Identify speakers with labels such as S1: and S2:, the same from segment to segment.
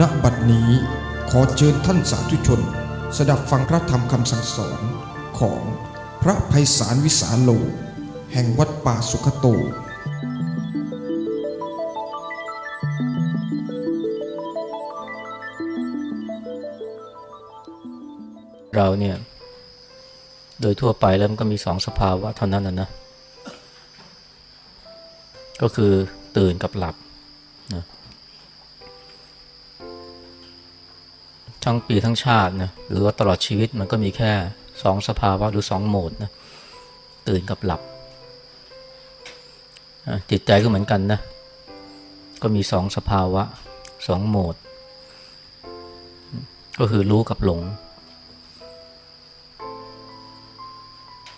S1: ณบัดนี้ขอเชิญท่านสาธุชน สดับฟังพระธรรมคำสั่งสอนของพระภัยสารวิสาโล แห่งวัดป่าสุขโต
S2: เราเนี่ย โดยทั่วไปแล้วมันก็มีสองสภาวะเท่านั้นนะนะ ก็คือตื่นกับหลับ ทั้งปีทั้งชาตินะหรือว่าตลอดชีวิตมันก็มีแค่สองสภาวะหรือสองโหมดนะตื่นกับหลับจิตใจก็เหมือนกันนะก็มีสองสภาวะสองโหมด ก็คือรู้กับหลง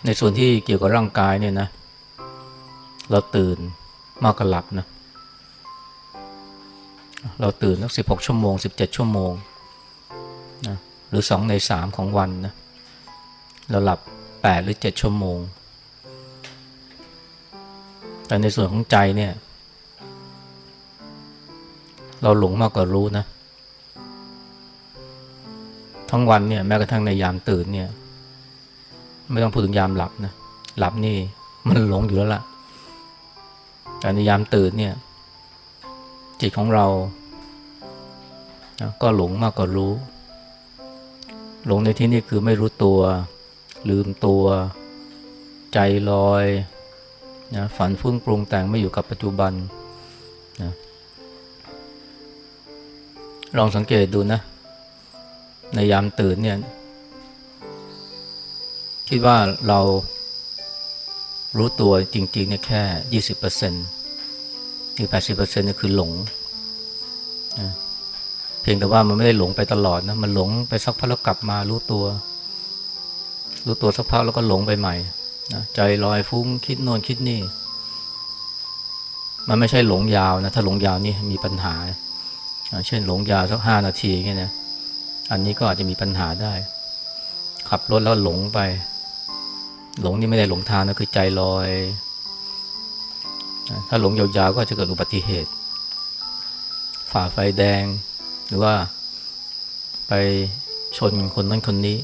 S2: ในส่วนที่เกี่ยวกับร่างกายเนี่ยนะ เราตื่นมากกว่าหลับนะเราตื่นสักสิบหกชั่วโมงสิบเจ็ดชั่วโมง หรือสองในสามของวันนะเราหลับแปดหรือเจ็ดชั่วโมง แต่ในส่วนของใจเนี่ย เราหลงมากกว่ารู้นะ ทั้งวันเนี่ยแม้กระทั่งในยามตื่นเนี่ย ไม่ต้องพูดถึงยามหลับนะ หลับนี่มันหลงอยู่แล้วล่ะ แต่ในยามตื่นเนี่ย จิตของเรานะก็หลงมากกว่ารู้ หลงในที่นี้คือไม่รู้ตัว ลืมตัว ใจลอยนะฝันฟุ้งปรุงแต่งไม่อยู่กับปัจจุบันนะลองสังเกตดูนะ ในยามตื่นเนี่ย คิดว่าเรารู้ตัวจริง ๆ เนี่ยแค่ยี่สิบเปอร์เซ็นต์ที่แปดสิบเปอร์เซ็นต์นี่คือหลงนะ เพียงแต่ว่ามันไม่ได้หลงไปตลอดนะ มันหลงไปสักพักแล้วกลับมารู้ตัว รู้ตัวสักพักแล้วก็หลงไปใหม่นะใจลอยฟุ้งคิดโน่นคิดนี่ มันไม่ใช่หลงยาวนะ ถ้าหลงยาวนี่มีปัญหา เช่นหลงยาวสักห้านาทีเงี้ยนะ อันนี้ก็อาจจะมีปัญหาได้ ขับรถแล้วหลงไป หลงนี่ไม่ได้หลงทางนะคือใจลอย ถ้าหลงยาวๆก็จะเกิดอุบัติเหตุ ฝ่าไฟแดง หรือว่าไปชนคนนั้นคนนี้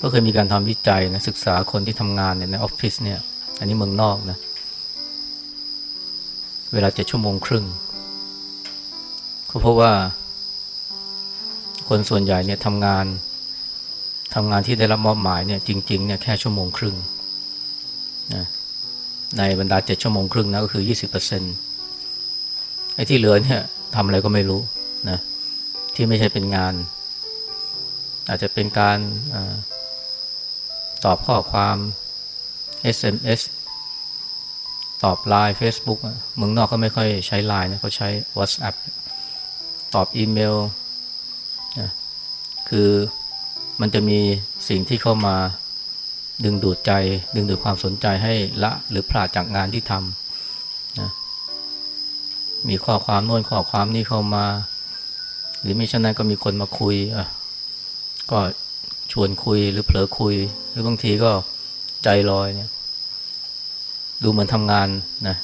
S2: ก็เคยมีการทำวิจัยนะศึกษาคนที่ทำงานเนี่ยในออฟฟิศเนี่ย อันนี้เมืองนอกนะ เวลาเจ็ดชั่วโมงครึ่งก็เพราะว่า คนส่วนใหญ่เนี่ยทำงานทำงานที่ได้รับมอบหมายเนี่ยจริงๆเนี่ยแค่ชั่วโมงครึ่งนะในบรรดาเจ็ดชั่วโมงครึ่งนะก็คือยี่สิบเปอร์เซ็นต์ ไอ้ที่เหลือเนี่ยทำอะไรก็ไม่รู้นะที่ไม่ใช่เป็นงาน อาจจะเป็นการอตอบข้อความ SMS ตอบไลน์ Facebook เมืองนอกเขาไม่ค่อยใช้ไลน์นะเขาใช้ WhatsApp ตอบอีเมลนะคือมันจะมีสิ่งที่เข้ามาดึงดูดใจ ดึงดูดความสนใจให้ละหรือพลาดจากงานที่ทำ มีข้อความโน้นข้อความนี้เข้ามา หรือไม่เช่นนั้นก็มีคนมาคุยอะก็ชวนคุยหรือเผลอคุย หรือบางทีก็ใจลอยเนี่ย ดูเหมือนทำงานนะ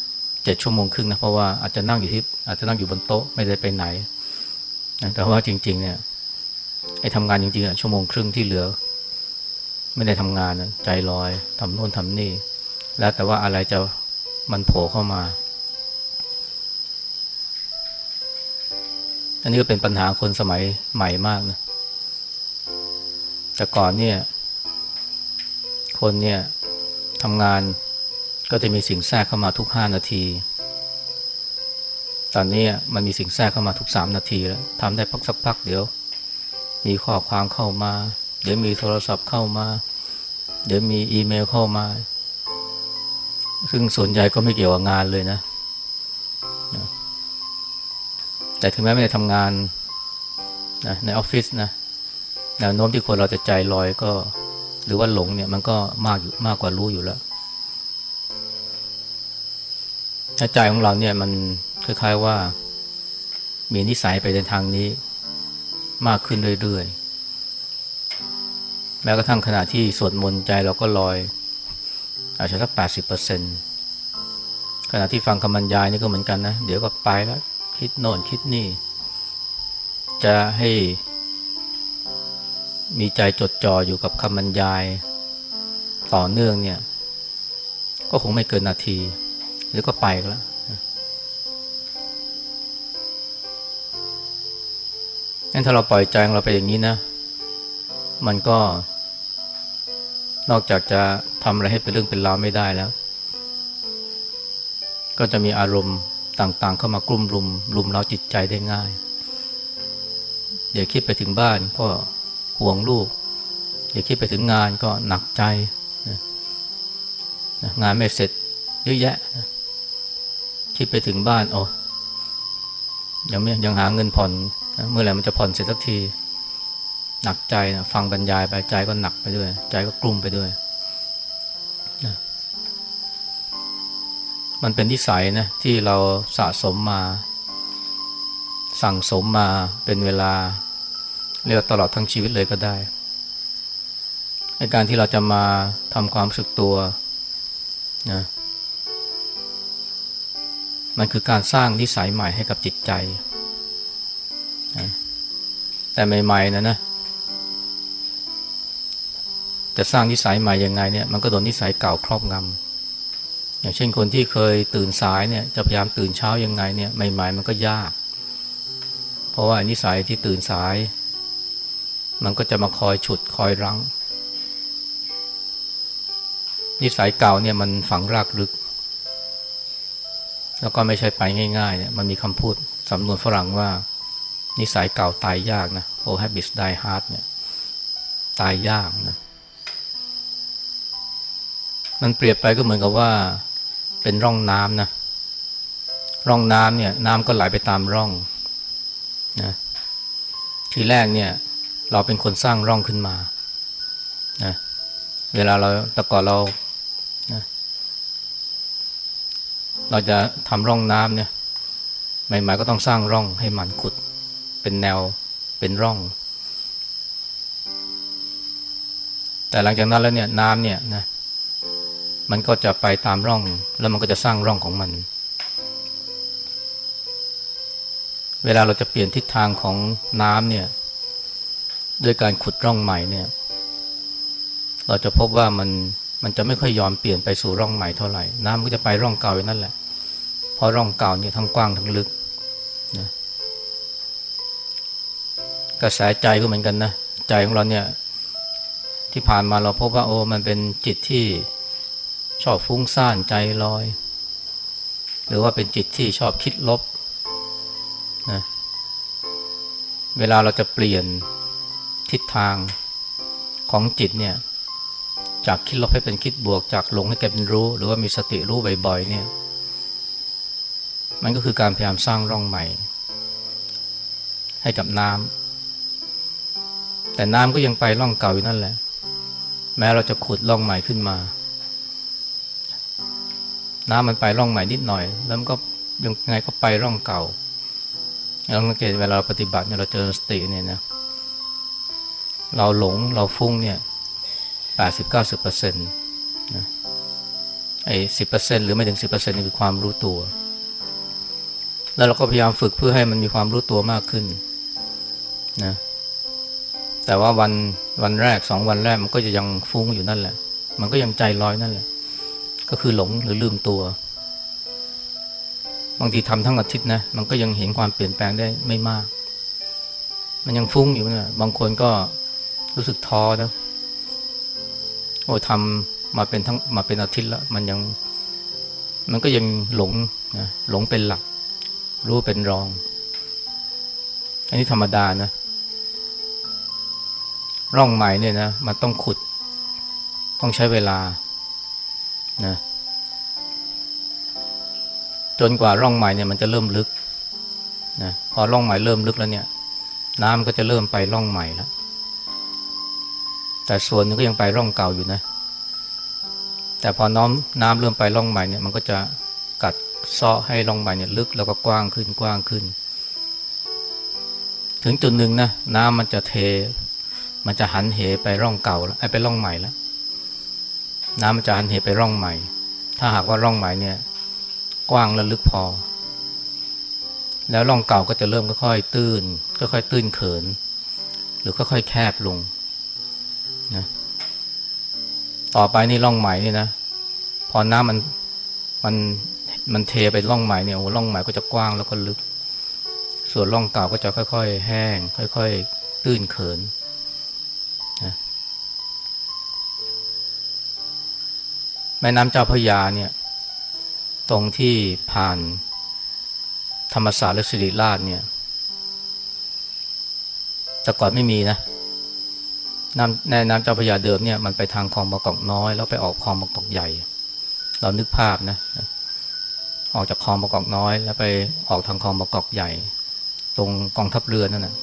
S2: เจ็ดชั่วโมงครึ่งนะเพราะว่าอาจจะนั่งอยู่ที่อาจจะนั่งอยู่บนโต๊ะไม่ได้ไปไหนนะแต่ว่าจริง ๆ เนี่ยไอ้ทำงานจริงๆอะชั่วโมงครึ่งที่เหลือ ไม่ได้ทำงานนะใจลอยทำโน่นทำนี่ แล้วแต่ว่าอะไรจะมันโผล่เข้ามา อันนี้ก็เป็นปัญหาคนสมัยใหม่มากนะ แต่ก่อนเนี่ย คนเนี่ยทำงานก็จะมีสิ่งแทรกเข้ามาทุกห้านาที ตอนนี้มันมีสิ่งแทรกเข้ามาทุกสามนาทีแล้วทำได้พักสักพักเดี๋ยว มีข้อความเข้ามา เดี๋ยวมีโทรศัพท์เข้ามา เดี๋ยวมีอีเมลเข้ามา ซึ่งส่วนใหญ่ก็ไม่เกี่ยวกับงานเลยนะ แต่ถึงแม้ไม่ได้ทำงานนะในออฟฟิศนะแนวโน้มที่คนเราจะใจลอยก็ หรือว่าหลงเนี่ยมันก็มากอยู่มากกว่ารู้อยู่แล้วใจของเราเนี่ยมันคล้ายๆว่ามีนิสัยไปในทางนี้มากขึ้นเรื่อยๆ แม้กระทั่งขณะที่สวดมนต์ใจเราก็ลอย อาจจะสักแปดสิบเปอร์เซ็นต์ขณะที่ฟังคำบรรยายนี่ก็เหมือนกันนะ เดี๋ยวก็ไปแล้ว คิดโน่นคิดนี่ จะให้มีใจจดจ่ออยู่กับคำบรรยายต่อเนื่องเนี่ย ก็คงไม่เกินนาที หรือก็ไปก็แล้วงั้นถ้าเราปล่อยใจเราไปอย่างนี้นะ มันก็ นอกจากจะทำอะไรให้เป็นเรื่องเป็นราวไม่ได้แล้ว ก็จะมีอารมณ์ ต่างๆ เข้ามากลุ่มรุมรุมเราจิตใจได้ง่าย เดี๋ยวคิดไปถึงบ้านก็ห่วงลูก เดี๋ยวคิดไปถึงงานก็หนักใจนะงานไม่เสร็จเยอะแยะนะคิดไปถึงบ้านโอ้ยังไม่ยังหาเงินผ่อนนะเมื่อไหร่มันจะผ่อนเสร็จสักที หนักใจนะฟังบรรยายไปใจก็หนักไปด้วย ใจก็กลุ้มไปด้วย มันเป็นนิสัยนะที่เราสะสมมา สั่งสมมาเป็นเวลาเรียกว่าตลอดทั้งชีวิตเลยก็ได้ในการที่เราจะมาทำความรู้สึกตัวนะมันคือการสร้างนิสัยใหม่ให้กับจิตใจนะแต่ใหม่ๆนะนะจะสร้างนิสัยใหม่ยังไงเนี่ยมันก็โดนนิสัยเก่าครอบงำ อย่างเช่นคนที่เคยตื่นสายเนี่ยจะพยายามตื่นเช้ายังไงเนี่ยใหม่ๆมันก็ยาก เพราะว่านิสัยที่ตื่นสาย มันก็จะมาคอยฉุดคอยรั้ง นิสัยเก่าเนี่ยมันฝังรากลึก แล้วก็ไม่ใช่ไปง่ายๆเนี่ยมันมีคำพูดสำนวนฝรั่งว่า นิสัยเก่าตายยากนะ old habits die hard เนี่ยตายยากนะมันเปรียบไปก็เหมือนกับว่า เป็นร่องน้ำนะร่องน้ำเนี่ยน้ำก็ไหลไปตามร่องนะทีแรกเนี่ยเราเป็นคนสร้างร่องขึ้นมานะเวลาเราแต่ก่อนเรานะเราจะทำร่องน้ำเนี่ยใหม่ๆก็ต้องสร้างร่องให้มันขุด เป็นแนวเป็นร่อง แต่หลังจากนั้นแล้วเนี่ยน้ำเนี่ยนะ มันก็จะไปตามร่อง แล้วมันก็จะสร้างร่องของมัน เวลาเราจะเปลี่ยนทิศทางของน้ำเนี่ยด้วยการขุดร่องใหม่เนี่ยเราจะพบว่ามันมันจะไม่ค่อยยอมเปลี่ยนไปสู่ร่องใหม่เท่าไหร่ น้ำก็จะไปร่องเก่าอยู่นั่นแหละเพราะร่องเก่าเนี่ยทั้งกว้างทั้งลึกนะกระแสใจก็เหมือนกันนะใจของเราเนี่ยที่ผ่านมาเราพบว่าโอ้มันเป็นจิตที่ ชอบฟุ้งซ่านใจลอย หรือว่าเป็นจิตที่ชอบคิดลบนะเวลาเราจะเปลี่ยนทิศทางของจิตเนี่ยจากคิดลบให้เป็นคิดบวกจากหลงให้กลายเป็นรู้ หรือว่ามีสติรู้บ่อยๆเนี่ยมันก็คือการพยายามสร้างร่องใหม่ ให้กับน้ำแต่น้ำก็ยังไปร่องเก่าอยู่นั่นแหละ แม้เราจะขุดร่องใหม่ขึ้นมา น้ำมันไปร่องใหม่นิดหน่อย แล้วมันก็ยังไงก็ไปร่องเก่าเราสังเกตเวลาเราปฏิบัติเนี่ยเราเจอสติเนี่ยนะเราหลงเราฟุ้งเนี่ยแปดสิบเก้าสิบเปอร์เซ็นต์นะไอ้สิบเปอร์เซ็นต์หรือไม่ถึงสิบเปอร์เซ็นต์นี่คือความรู้ตัว แล้วเราก็พยายามฝึกเพื่อให้มันมีความรู้ตัวมากขึ้นนะแต่ว่าวันวันแรกสองวันแรกมันก็จะยังฟุ้งอยู่นั่นแหละ มันก็ยังใจลอยนั่นแหละ ก็คือหลงหรือลืมตัว บางทีทำทั้งอาทิตย์นะมันก็ยังเห็นความเปลี่ยนแปลงได้ไม่มาก มันยังฟุ้งอยู่นะบางคนก็รู้สึกท้อนะโอ้ทำมาเป็นทั้งมาเป็นอาทิตย์แล้วมันยัง มันก็ยังหลงนะหลงเป็นหลัก รู้เป็นรอง อันนี้ธรรมดานะ ร่องใหม่เนี่ยนะ มันต้องขุด ต้องใช้เวลา นะจนกว่าร่องใหม่เนี่ยมันจะเริ่มลึกนะพอร่องใหม่เริ่มลึกแล้วเนี่ย น้ำก็จะเริ่มไปร่องใหม่แล้วแต่ส่วนหนึงก็ยังไปร่องเก่าอยู่นะ แต่พอน้ำน้ำเริ่มไปร่องใหม่เนี่ยมันก็จะกัดเซาะให้ร่องใหม่เนี่ยลึกแล้วก็กว้างขึ้นกว้างขึ้น ถึงจุดหนึ่งนะน้ำมันจะเท มันจะหันเหไปร่องเก่าแล้วไปร่องใหม่แล้ว น้ำมันจะหันเหไปร่องใหม่ ถ้าหากว่าร่องใหม่เนี่ยกว้างและลึกพอ แล้วร่องเก่าก็จะเริ่มค่อยๆตื้นค่อยๆตื้นเขิน หรือค่อยๆแคบลงนะต่อไปนี่ร่องใหม่นี่นะพอน้ำมันมันมันเทไปร่องใหม่เนี่ยโอ้ร่องใหม่ก็จะกว้างแล้วก็ลึก ส่วนร่องเก่าก็จะค่อย ๆ แห้ง ค่อย ๆ ตื้นเขิน แม่น้ำเจ้าพระยาเนี่ยตรงที่ผ่านธรรมศาสตร์และศิริราชเนี่ยแต่ก่อนไม่มีนะน้ำในน้ำเจ้าพระยาเดิมเนี่ยมันไปทางคลองบางกอกน้อย แล้วไปออกคลองบางกอกใหญ่ เรานึกภาพนะออกจากคลองบางกอกน้อย แล้วไปออกทางคลองบางกอกใหญ่ ตรงกองทัพเรือนั่นนะ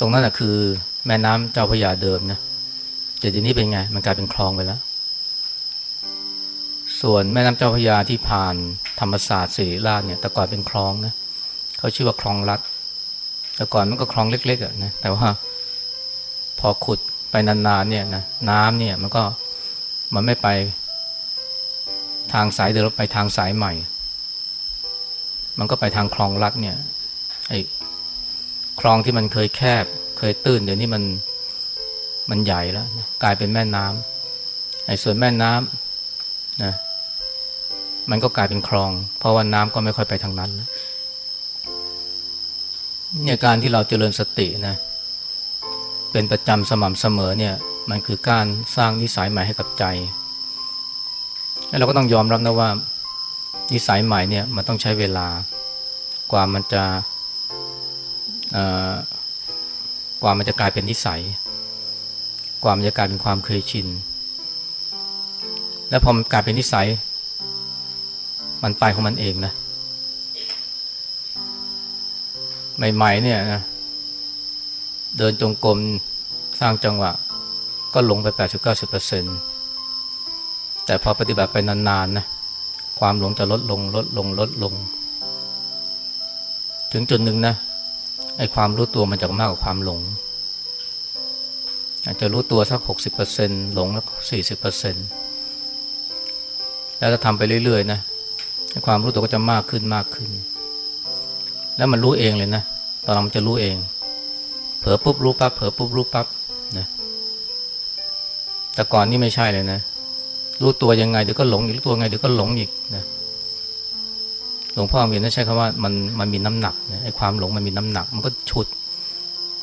S2: ตรงนั้นนะคือ แม่น้ำเจ้าพระยาเดิมนะแต่ทีนี้เป็นไง มันกลายเป็นคลองไปแล้ว ส่วนแม่น้ำเจ้าพระยาที่ผ่านธรรมศาสตร์ศิริราชเนี่ยแต่ก่อนเป็นคลองนะเขาชื่อว่าคลองลัดแต่ก่อนมันก็คลองเล็กๆอะนะแต่ว่าพอขุดไปนานๆเนี่ยนะน้ำเนี่ยมันก็มันไม่ไปทางสายเดิมไปทางสายใหม่ มันก็ไปทางคลองลัดเนี่ยไอ้คลองที่มันเคยแคบ เคยตื้นเดี๋ยวนี้มันมันใหญ่แล้ว กลายเป็นแม่น้ำไอ้ส่วนแม่น้ำนะ มันก็กลายเป็นคลอง เพราะว่าน้ำก็ไม่ค่อยไปทางนั้นเนี่ยการที่เราเจริญสตินะเป็นประจำสม่ำเสมอเนี่ยมันคือการสร้างนิสัยใหม่ให้กับใจแล้วเราก็ต้องยอมรับนะว่า นิสัยใหม่เนี่ยมันต้องใช้เวลากว่ามันจะกว่ามันจะกลายเป็นนิสัย กว่ามันจะกลายเป็นความเคยชิน แล้วพอมันกลายเป็นนิสัย มันไปของมันเองนะ ใหม่ๆเนี่ยนะเดินจงกรมสร้างจังหวะ ก็หลงไป 80-90%แต่พอปฏิบัติไปนานๆนะความหลงจะลดลงลดลงลดลง ถึงจุดหนึ่งนะไอ้ความรู้ตัวมันจะมากกว่าความหลง อาจจะรู้ตัวสัก 60%หลงแล้ว40%แล้วถ้าทำไปเรื่อยๆนะ ความรู้ตัวก็จะมากขึ้นมากขึ้น แล้วมันรู้เองเลยนะ ตอนเรามันจะรู้เอง เผลอปุ๊บรู้ปั๊บเผลอปุ๊บรู้ปั๊บนะแต่ก่อนนี่ไม่ใช่เลยนะ รู้ตัวยังไงเดี๋ยวก็หลงอีกรู้ตัวไงเดี๋ยวก็หลงอีกนะหลวงพ่อมีนะใช้คำว่ามันมันมีน้ำหนักนะไอ้ความหลงมันมีน้ำหนัก มันก็ฉุด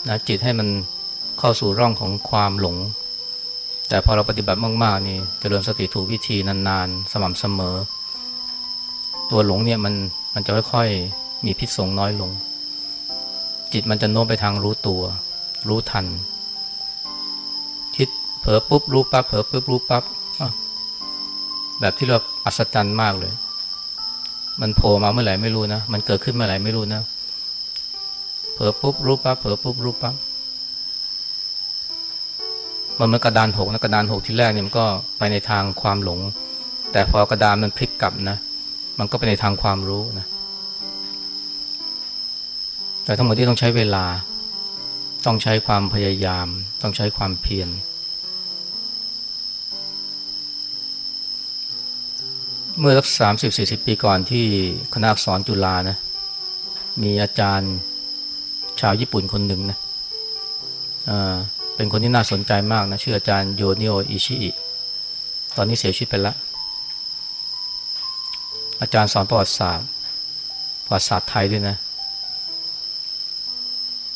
S2: นะจิตให้มันเข้าสู่ร่องของความหลง แต่พอเราปฏิบัติมากๆนี่เจริญสติถูกวิธีนานๆ สม่ำเสมอ ตัวหลงเนี่ยมันมันจะค่อยๆมีพิษสงน้อยลง จิตมันจะโน้มไปทางรู้ตัว รู้ทัน คิดเผลอปุ๊บรู้ปั๊บเผลอปุ๊บรู้ปั๊บแบบที่เราอัศจรรย์มากเลย มันโผล่มาเมื่อไหร่ไม่รู้นะ มันเกิดขึ้นเมื่อไหร่ไม่รู้นะเผลอปุ๊บรู้ปั๊บเผลอปุ๊บรู้ปั๊บมันมือนกระดานหกนะกระดานหกที่แรกเนี่ยมันก็ไปในทางความหลง แต่พอกระดานมันพลิกกลับนะ มันก็ไปในทางความรู้นะ แต่ทั้งหมดที่ต้องใช้เวลา ต้องใช้ความพยายาม ต้องใช้ความเพียร เมื่อสักสามสิบสี่สิบปีก่อนที่คณะอักษรจุฬานะ มีอาจารย์ชาวญี่ปุ่นคนหนึ่งนะเป็นคนที่น่าสนใจมากนะ ชื่ออาจารย์โยนิโออิชิอิ ตอนนี้เสียชีวิตไปแล้ว อาจารย์สอนประวัติศาสตร์ประวัติศาสตร์ไทยด้วยนะ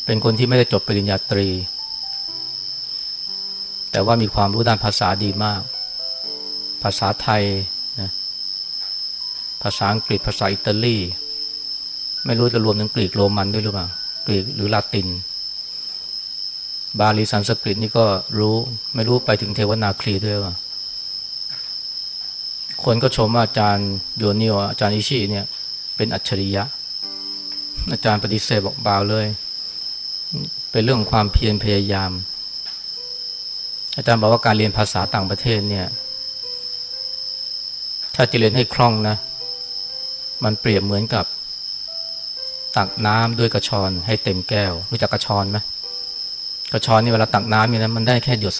S2: เป็นคนที่ไม่ได้จบปริญญาตรี แต่ว่ามีความรู้ด้านภาษาดีมาก ภาษาไทยนะภาษาอังกฤษภาษาอิตาลี ไม่รู้จะรวมถึงกรีกโรมันด้วยหรือเปล่ากรีกหรือลาติน บาลีสันสกฤตนี่ก็รู้ไม่รู้ไปถึงเทวนาครีด้วยว่า คนก็ชมว่าอาจารย์โยนิโออาจารย์อิชิเนี่ยเป็นอัจฉริยะ อาจารย์ปฏิเสธบอกเบาเลย เป็นเรื่องความเพียรพยายาม อาจารย์บอกว่าการเรียนภาษาต่างประเทศเนี่ย ถ้าจะเรียนให้คล่องนะ มันเปรียบเหมือนกับตักน้ำด้วยกระชอนให้เต็มแก้ว รู้จักกระชอนไหมกระชอนนี่เวลาตักน้ำเนี่ยนะมันได้แค่หยด